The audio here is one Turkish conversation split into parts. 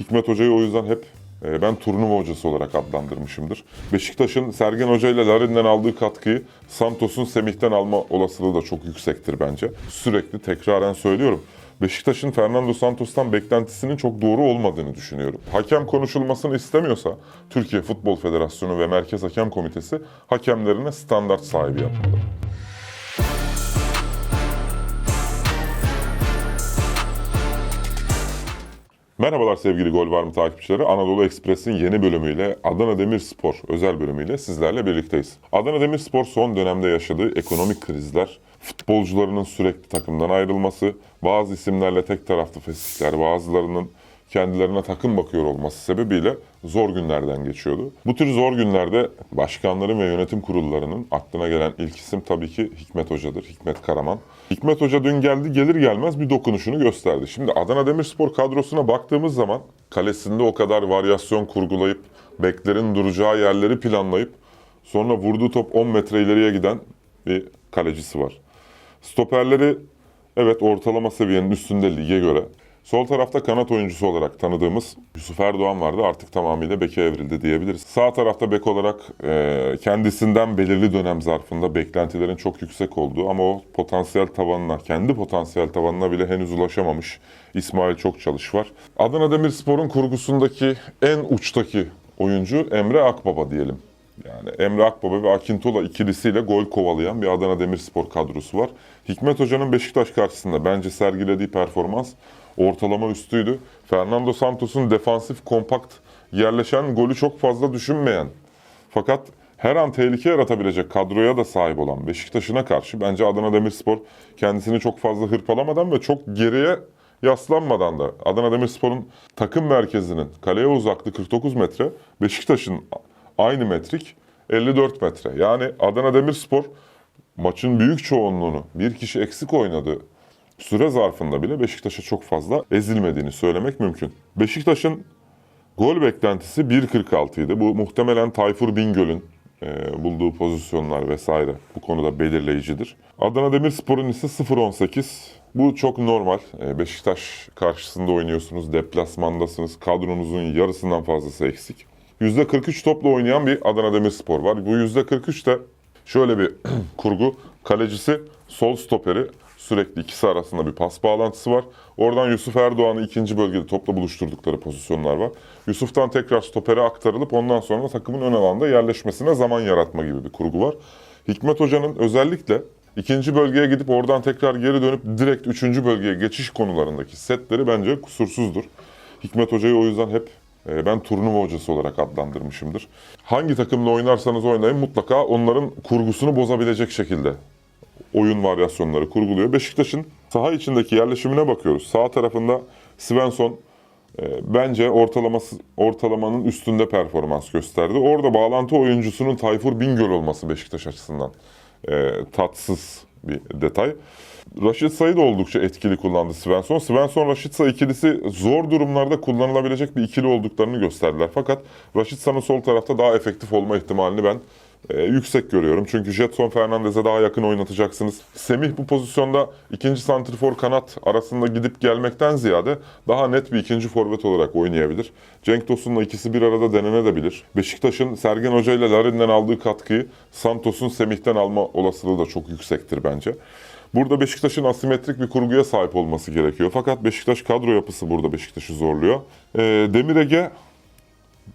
Hikmet Hoca'yı o yüzden hep e, ben turnuva hocası olarak adlandırmışımdır. Beşiktaş'ın Sergen Hoca ile Larin'den aldığı katkıyı Santos'un Semih'ten alma olasılığı da çok yüksektir bence. Sürekli tekraren söylüyorum. Beşiktaş'ın Fernando Santos'tan beklentisinin çok doğru olmadığını düşünüyorum. Hakem konuşulmasını istemiyorsa Türkiye Futbol Federasyonu ve Merkez Hakem Komitesi hakemlerine standart sahibi yapmalı. Merhabalar sevgili Gol Var mı takipçileri. Anadolu Ekspres'in yeni bölümüyle Adana Demirspor özel bölümüyle sizlerle birlikteyiz. Adana Demirspor son dönemde yaşadığı ekonomik krizler, futbolcularının sürekli takımdan ayrılması, bazı isimlerle tek taraflı feskler, bazılarının kendilerine takım bakıyor olması sebebiyle zor günlerden geçiyordu. Bu tür zor günlerde başkanların ve yönetim kurullarının aklına gelen ilk isim tabii ki Hikmet Hoca'dır. Hikmet Karaman. Hikmet Hoca dün geldi gelir gelmez bir dokunuşunu gösterdi. Şimdi Adana Demirspor kadrosuna baktığımız zaman kalesinde o kadar varyasyon kurgulayıp beklerin duracağı yerleri planlayıp sonra vurduğu top 10 metre ileriye giden bir kalecisi var. Stoperleri evet ortalama seviyenin üstünde lige göre. Sol tarafta kanat oyuncusu olarak tanıdığımız Yusuf Erdoğan vardı. Artık tamamıyla beke evrildi diyebiliriz. Sağ tarafta bek olarak e, kendisinden belirli dönem zarfında beklentilerin çok yüksek olduğu ama o potansiyel tavanına, kendi potansiyel tavanına bile henüz ulaşamamış İsmail çok çalış var. Adana Demirspor'un kurgusundaki en uçtaki oyuncu Emre Akbaba diyelim. Yani Emre Akbaba ve Akintola ikilisiyle gol kovalayan bir Adana Demirspor kadrosu var. Hikmet Hoca'nın Beşiktaş karşısında bence sergilediği performans ortalama üstüydü. Fernando Santos'un defansif kompakt yerleşen golü çok fazla düşünmeyen fakat her an tehlike yaratabilecek kadroya da sahip olan Beşiktaş'ına karşı bence Adana Demirspor kendisini çok fazla hırpalamadan ve çok geriye yaslanmadan da Adana Demirspor'un takım merkezinin kaleye uzaklığı 49 metre, Beşiktaş'ın aynı metrik 54 metre. Yani Adana Demirspor maçın büyük çoğunluğunu bir kişi eksik oynadığı süre zarfında bile Beşiktaş'a çok fazla ezilmediğini söylemek mümkün. Beşiktaş'ın gol beklentisi 1.46 idi. Bu muhtemelen Tayfur Bingöl'ün e, bulduğu pozisyonlar vesaire bu konuda belirleyicidir. Adana Demirspor'un ise 0.18. Bu çok normal. E, Beşiktaş karşısında oynuyorsunuz, deplasmandasınız, kadronuzun yarısından fazlası eksik. %43 topla oynayan bir Adana Demirspor var. Bu %43 de şöyle bir kurgu. Kalecisi sol stoperi sürekli ikisi arasında bir pas bağlantısı var. Oradan Yusuf Erdoğan'ı ikinci bölgede topla buluşturdukları pozisyonlar var. Yusuf'tan tekrar stopere aktarılıp ondan sonra da takımın ön alanda yerleşmesine zaman yaratma gibi bir kurgu var. Hikmet Hoca'nın özellikle ikinci bölgeye gidip oradan tekrar geri dönüp direkt üçüncü bölgeye geçiş konularındaki setleri bence kusursuzdur. Hikmet Hoca'yı o yüzden hep ben turnuva hocası olarak adlandırmışımdır. Hangi takımla oynarsanız oynayın mutlaka onların kurgusunu bozabilecek şekilde oyun varyasyonları kurguluyor. Beşiktaş'ın saha içindeki yerleşimine bakıyoruz. Sağ tarafında Svensson e, bence ortalaması ortalamanın üstünde performans gösterdi. Orada bağlantı oyuncusunun Tayfur Bingöl olması Beşiktaş açısından e, tatsız bir detay. Raşit da oldukça etkili kullandı Svensson. Svensson Raşitsa ikilisi zor durumlarda kullanılabilecek bir ikili olduklarını gösterdiler. Fakat Raşitsa'nın sol tarafta daha efektif olma ihtimalini ben e, yüksek görüyorum. Çünkü Jetson Fernandez'e daha yakın oynatacaksınız. Semih bu pozisyonda ikinci santrifor kanat arasında gidip gelmekten ziyade daha net bir ikinci forvet olarak oynayabilir. Cenk Tosun'la ikisi bir arada denenebilir. Beşiktaş'ın Sergen Hoca ile Larin'den aldığı katkıyı Santos'un Semih'ten alma olasılığı da çok yüksektir bence. Burada Beşiktaş'ın asimetrik bir kurguya sahip olması gerekiyor. Fakat Beşiktaş kadro yapısı burada Beşiktaş'ı zorluyor. E, Demir Ege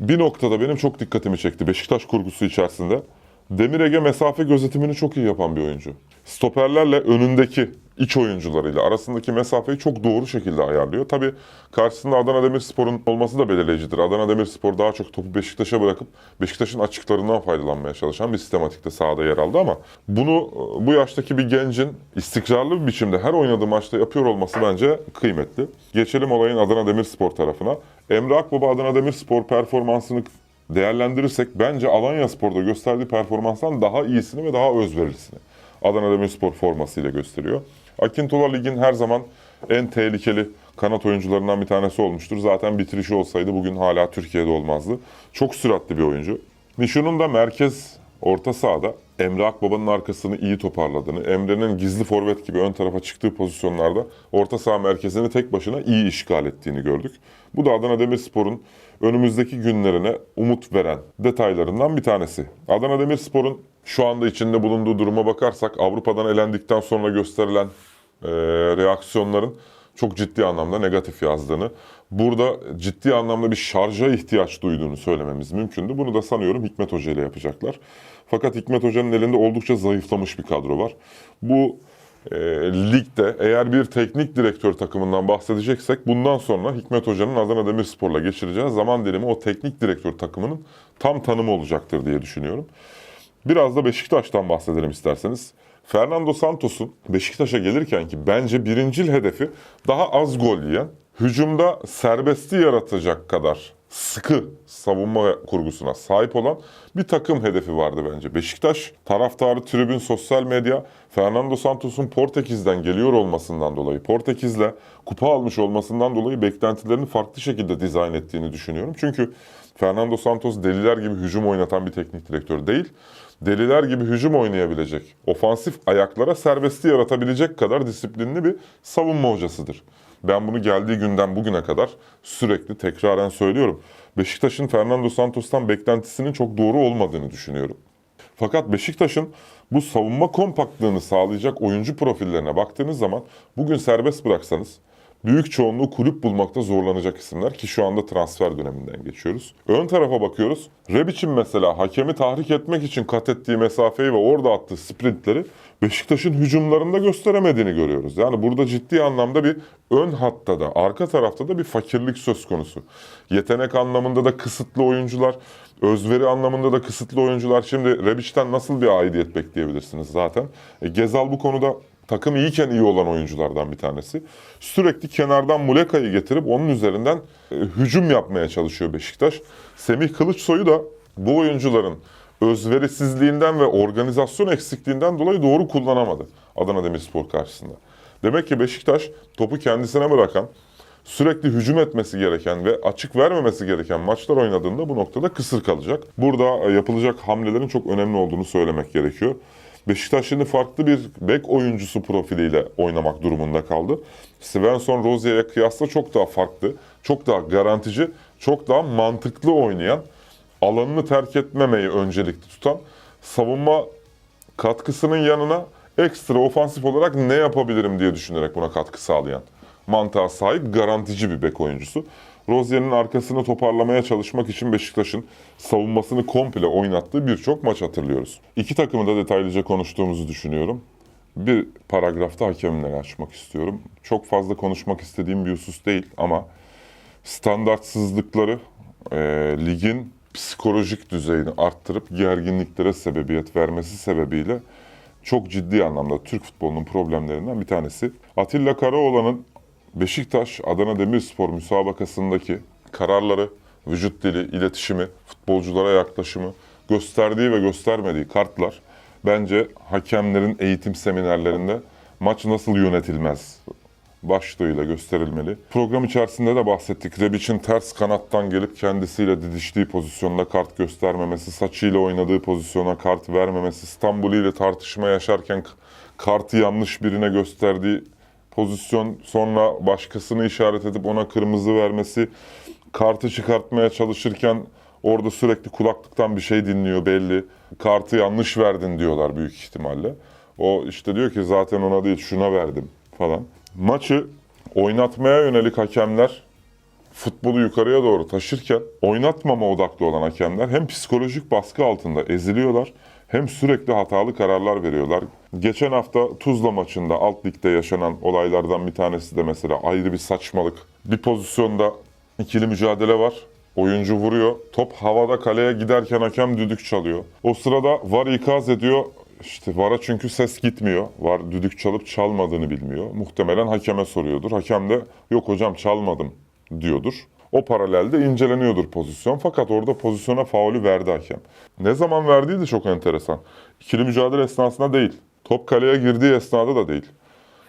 bir noktada benim çok dikkatimi çekti Beşiktaş kurgusu içerisinde. Demir Ege mesafe gözetimini çok iyi yapan bir oyuncu. Stoperlerle önündeki iç oyuncularıyla arasındaki mesafeyi çok doğru şekilde ayarlıyor. Tabii karşısında Adana Demirspor'un olması da belirleyicidir. Adana Demirspor daha çok topu Beşiktaş'a bırakıp Beşiktaş'ın açıklarından faydalanmaya çalışan bir sistematikte sahada yer aldı ama bunu bu yaştaki bir gencin istikrarlı bir biçimde her oynadığı maçta yapıyor olması bence kıymetli. Geçelim olayın Adana Demirspor tarafına. Emre Akbaba Adana Demirspor performansını değerlendirirsek bence Alanya Spor'da gösterdiği performanstan daha iyisini ve daha özverilisini Adana Demirspor formasıyla gösteriyor. Akintola ligin her zaman en tehlikeli kanat oyuncularından bir tanesi olmuştur. Zaten bitirişi olsaydı bugün hala Türkiye'de olmazdı. Çok süratli bir oyuncu. Nişun'un da merkez orta sahada Emre Akbaba'nın arkasını iyi toparladığını, Emre'nin gizli forvet gibi ön tarafa çıktığı pozisyonlarda orta saha merkezini tek başına iyi işgal ettiğini gördük. Bu da Adana Demirspor'un önümüzdeki günlerine umut veren detaylarından bir tanesi. Adana Demirspor'un şu anda içinde bulunduğu duruma bakarsak Avrupa'dan elendikten sonra gösterilen e, reaksiyonların çok ciddi anlamda negatif yazdığını, burada ciddi anlamda bir şarja ihtiyaç duyduğunu söylememiz mümkündü. Bunu da sanıyorum Hikmet Hoca ile yapacaklar. Fakat Hikmet Hoca'nın elinde oldukça zayıflamış bir kadro var. Bu e, ligde eğer bir teknik direktör takımından bahsedeceksek bundan sonra Hikmet Hoca'nın Adana Demirspor'la geçireceği zaman dilimi o teknik direktör takımının tam tanımı olacaktır diye düşünüyorum. Biraz da Beşiktaş'tan bahsedelim isterseniz. Fernando Santos'un Beşiktaş'a gelirken ki bence birincil hedefi daha az gol yiyen, hücumda serbesti yaratacak kadar sıkı savunma kurgusuna sahip olan bir takım hedefi vardı bence. Beşiktaş taraftarı, tribün, sosyal medya Fernando Santos'un Portekiz'den geliyor olmasından dolayı, Portekiz'le kupa almış olmasından dolayı beklentilerini farklı şekilde dizayn ettiğini düşünüyorum. Çünkü Fernando Santos deliler gibi hücum oynatan bir teknik direktör değil deliler gibi hücum oynayabilecek, ofansif ayaklara serbesti yaratabilecek kadar disiplinli bir savunma hocasıdır. Ben bunu geldiği günden bugüne kadar sürekli tekraren söylüyorum. Beşiktaş'ın Fernando Santos'tan beklentisinin çok doğru olmadığını düşünüyorum. Fakat Beşiktaş'ın bu savunma kompaktlığını sağlayacak oyuncu profillerine baktığınız zaman bugün serbest bıraksanız büyük çoğunluğu kulüp bulmakta zorlanacak isimler ki şu anda transfer döneminden geçiyoruz. Ön tarafa bakıyoruz. Rebic'in mesela hakemi tahrik etmek için kat ettiği mesafeyi ve orada attığı sprintleri Beşiktaş'ın hücumlarında gösteremediğini görüyoruz. Yani burada ciddi anlamda bir ön hatta da arka tarafta da bir fakirlik söz konusu. Yetenek anlamında da kısıtlı oyuncular, özveri anlamında da kısıtlı oyuncular. Şimdi Rebic'ten nasıl bir aidiyet bekleyebilirsiniz zaten? E, Gezal bu konuda takım iyiyken iyi olan oyunculardan bir tanesi. Sürekli kenardan Muleka'yı getirip onun üzerinden e, hücum yapmaya çalışıyor Beşiktaş. Semih Kılıçsoy'u da bu oyuncuların özverisizliğinden ve organizasyon eksikliğinden dolayı doğru kullanamadı Adana Demirspor karşısında. Demek ki Beşiktaş topu kendisine bırakan, sürekli hücum etmesi gereken ve açık vermemesi gereken maçlar oynadığında bu noktada kısır kalacak. Burada e, yapılacak hamlelerin çok önemli olduğunu söylemek gerekiyor. Beşiktaş şimdi farklı bir bek oyuncusu profiliyle oynamak durumunda kaldı. Svensson Rozier'e kıyasla çok daha farklı, çok daha garantici, çok daha mantıklı oynayan, alanını terk etmemeyi öncelikli tutan, savunma katkısının yanına ekstra ofansif olarak ne yapabilirim diye düşünerek buna katkı sağlayan mantığa sahip garantici bir bek oyuncusu. Rozier'in arkasını toparlamaya çalışmak için Beşiktaş'ın savunmasını komple oynattığı birçok maç hatırlıyoruz. İki takımı da detaylıca konuştuğumuzu düşünüyorum. Bir paragrafta hakemleri açmak istiyorum. Çok fazla konuşmak istediğim bir husus değil ama standartsızlıkları e, ligin psikolojik düzeyini arttırıp gerginliklere sebebiyet vermesi sebebiyle çok ciddi anlamda Türk futbolunun problemlerinden bir tanesi. Atilla Karaoğlan'ın Beşiktaş Adana Demirspor müsabakasındaki kararları, vücut dili, iletişimi, futbolculara yaklaşımı, gösterdiği ve göstermediği kartlar bence hakemlerin eğitim seminerlerinde maç nasıl yönetilmez başlığıyla gösterilmeli. Program içerisinde de bahsettik. Rebic'in ters kanattan gelip kendisiyle didiştiği pozisyonda kart göstermemesi, saçıyla oynadığı pozisyona kart vermemesi, İstanbul ile tartışma yaşarken kartı yanlış birine gösterdiği pozisyon sonra başkasını işaret edip ona kırmızı vermesi, kartı çıkartmaya çalışırken orada sürekli kulaklıktan bir şey dinliyor belli. Kartı yanlış verdin diyorlar büyük ihtimalle. O işte diyor ki zaten ona değil şuna verdim falan. Maçı oynatmaya yönelik hakemler futbolu yukarıya doğru taşırken oynatmama odaklı olan hakemler hem psikolojik baskı altında eziliyorlar hem sürekli hatalı kararlar veriyorlar. Geçen hafta Tuzla maçında alt ligde yaşanan olaylardan bir tanesi de mesela ayrı bir saçmalık. Bir pozisyonda ikili mücadele var. Oyuncu vuruyor. Top havada kaleye giderken hakem düdük çalıyor. O sırada VAR ikaz ediyor. İşte VAR'a çünkü ses gitmiyor. VAR düdük çalıp çalmadığını bilmiyor. Muhtemelen hakeme soruyordur. Hakem de yok hocam çalmadım diyordur. O paralelde inceleniyordur pozisyon. Fakat orada pozisyona faulü verdi hakem. Ne zaman verdiği de çok enteresan. İkili mücadele esnasında değil. Top kaleye girdiği esnada da değil.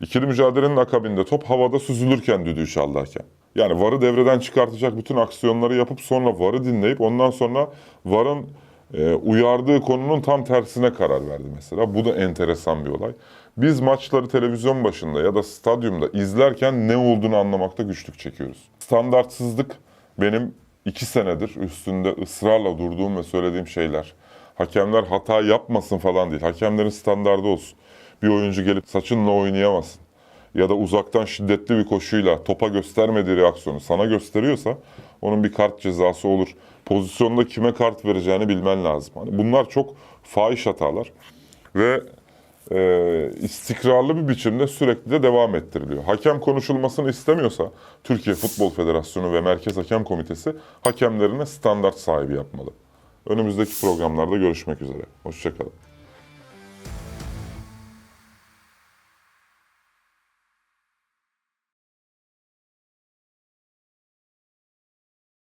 İkili mücadelenin akabinde top havada süzülürken düdüğü çaldı hakem. Yani VAR'ı devreden çıkartacak bütün aksiyonları yapıp sonra VAR'ı dinleyip ondan sonra VAR'ın Ee, uyardığı konunun tam tersine karar verdi mesela. Bu da enteresan bir olay. Biz maçları televizyon başında ya da stadyumda izlerken ne olduğunu anlamakta güçlük çekiyoruz. Standartsızlık benim iki senedir üstünde ısrarla durduğum ve söylediğim şeyler. Hakemler hata yapmasın falan değil. Hakemlerin standardı olsun. Bir oyuncu gelip saçınla oynayamasın. Ya da uzaktan şiddetli bir koşuyla topa göstermediği reaksiyonu sana gösteriyorsa onun bir kart cezası olur. Pozisyonda kime kart vereceğini bilmen lazım. Hani bunlar çok fahiş hatalar ve e, istikrarlı bir biçimde sürekli de devam ettiriliyor. Hakem konuşulmasını istemiyorsa Türkiye Futbol Federasyonu ve Merkez Hakem Komitesi hakemlerine standart sahibi yapmalı. Önümüzdeki programlarda görüşmek üzere. Hoşçakalın.